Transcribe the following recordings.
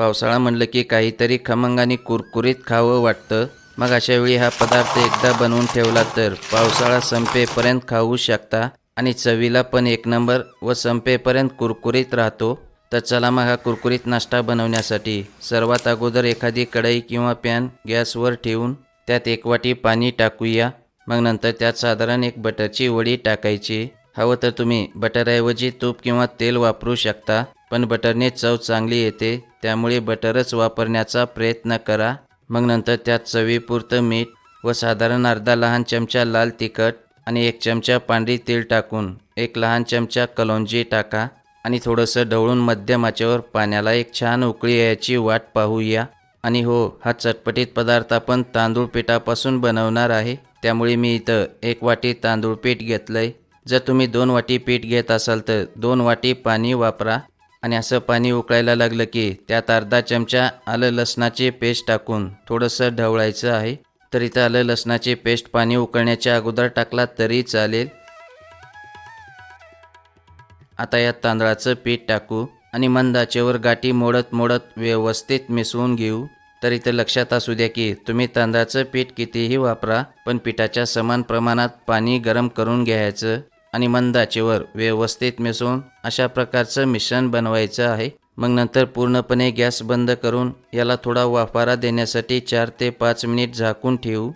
पावसाळा म्हणलं की काहीतरी खमंग आणि कुरकुरीत खावं वाटतं. मग अशा वेळी हा पदार्थ एकदा बनवून ठेवला तर पावसाळा संपेपर्यंत खाऊ शकता. आणि चवीला पण एक नंबर व संपेपर्यंत कुरकुरीत राहतो. तर चला मग हा कुरकुरीत नाश्ता बनवण्यासाठी सर्वात अगोदर एखादी कढई किंवा पॅन गॅसवर ठेवून त्यात एक वाटी पाणी टाकूया. मग नंतर त्यात साधारण एक बटरची वडी टाकायची. हवं तर तुम्ही बटरऐवजी तूप किंवा तेल वापरू शकता. पण बटरने चव चांगली येते त्यामुळे बटरच वापरण्याचा प्रयत्न करा. मग नंतर त्यात चवीपुरतं मीठ व साधारण अर्धा लहान चमचा लाल तिखट आणि एक चमचा पांढरी तेल टाकून एक लहान चमचा कलोंजी टाका आणि थोडंसं ढवळून मध्यम आचेवर पाण्याला एक छान उकळी यायची वाट पाहूया आणि हो हा चटपटीत पदार्थ आपण तांदूळ पिठापासून बनवणार आहे त्यामुळे मी इथं एक वाटी तांदूळ पीठ घेतलंय. जर तुम्ही दोन वाटी पीठ घेत असाल तर दोन वाटी पाणी वापरा. आणि असं पाणी उकळायला लागलं की त्यात अर्धा चमचा आलं लसणाची पेस्ट टाकून थोडंसं ढवळायचं आहे. तर इथं आलं लसणाची पेस्ट पाणी उकळण्याच्या अगोदर टाकला तरी चालेल. आता यात तांदळाचं पीठ टाकू आणि मंदाचेवर गाठी मोडत मोडत व्यवस्थित मिसळून घेऊ. तर इथं लक्षात असू द्या की तुम्ही तांदळाचं पीठ कितीही वापरा पण पिठाच्या समान प्रमाणात पाणी गरम करून घ्यायचं. आणि मंदाचेवर व्यवस्थित मिसळून अशा प्रकारचं मिश्रण बनवायचं आहे. मग नंतर पूर्णपणे गॅस बंद करून याला थोडा वाफारा देण्यासाठी चार ते पाच मिनिट झाकून ठेवू.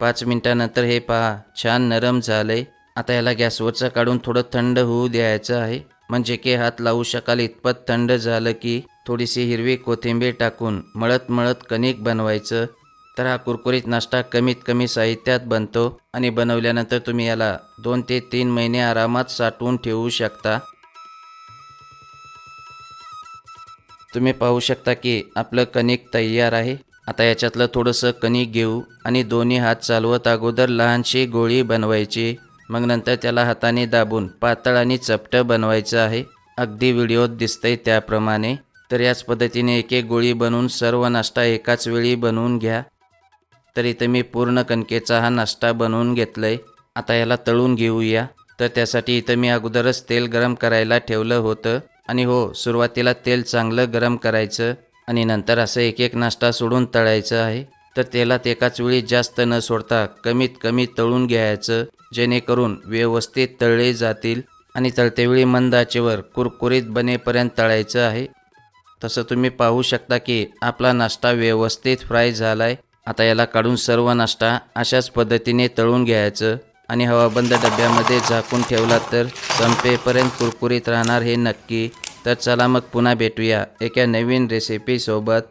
पाच मिनिटानंतर हे पहा छान नरम झालंय. आता याला गॅसवरचं काढून थोडं थंड होऊ द्यायचं आहे. म्हणजे की हात लावू शकाल इतपत थंड झालं की थोडीशी हिरवी कोथिंबीर टाकून मळत मळत कणिक बनवायचं. तर हा कुरकुरीत नाश्ता कमीत कमी साहित्यात बनतो आणि बनवल्यानंतर तुम्ही याला दोन ते तीन महिने आरामात साठवून ठेवू शकता. तुम्ही पाहू शकता की आपलं कणिक तयार आहे. आता याच्यातलं थोडंसं कणिक घेऊ आणि दोन्ही हात चालवत अगोदर लहानशी गोळी बनवायची. मग नंतर त्याला हाताने दाबून पातळ आणि चपटं बनवायचं आहे. अगदी व्हिडिओत दिसतंय त्याप्रमाणे. तर याच पद्धतीने एक एक गोळी बनवून सर्व नाश्ता एकाच वेळी बनवून घ्या. तर इथं मी पूर्ण कणकेचा हा नाश्ता बनवून घेतलाय. आता याला तळून घेऊया. तर त्यासाठी इथं मी अगोदरच तेल गरम करायला ठेवलं होतं. आणि हो सुरुवातीला तेल चांगलं गरम करायचं. आणि नंतर असं एक एक नाश्ता सोडून तळायचं आहे. तर तेलात एकाच वेळी जास्त न सोडता कमीत कमी तळून घ्यायचं. जेणेकरून व्यवस्थित तळले जातील. आणि तळतेवेळी मंद आचेवर कुरकुरीत बनेपर्यंत तळायचं आहे. तसं तुम्ही पाहू शकता की आपला नाश्ता व्यवस्थित फ्राय झाला आहे आता याला काढून सर्व नाश्ता अशाच पद्धतीने तळून घ्यायचं आणि हवाबंद डब्यामध्ये झाकून ठेवला तर संपेपर्यंत कुरकुरीत राहणार हे नक्की. तर चला मग पुन्हा भेटूया एका नवीन रेसिपीसोबत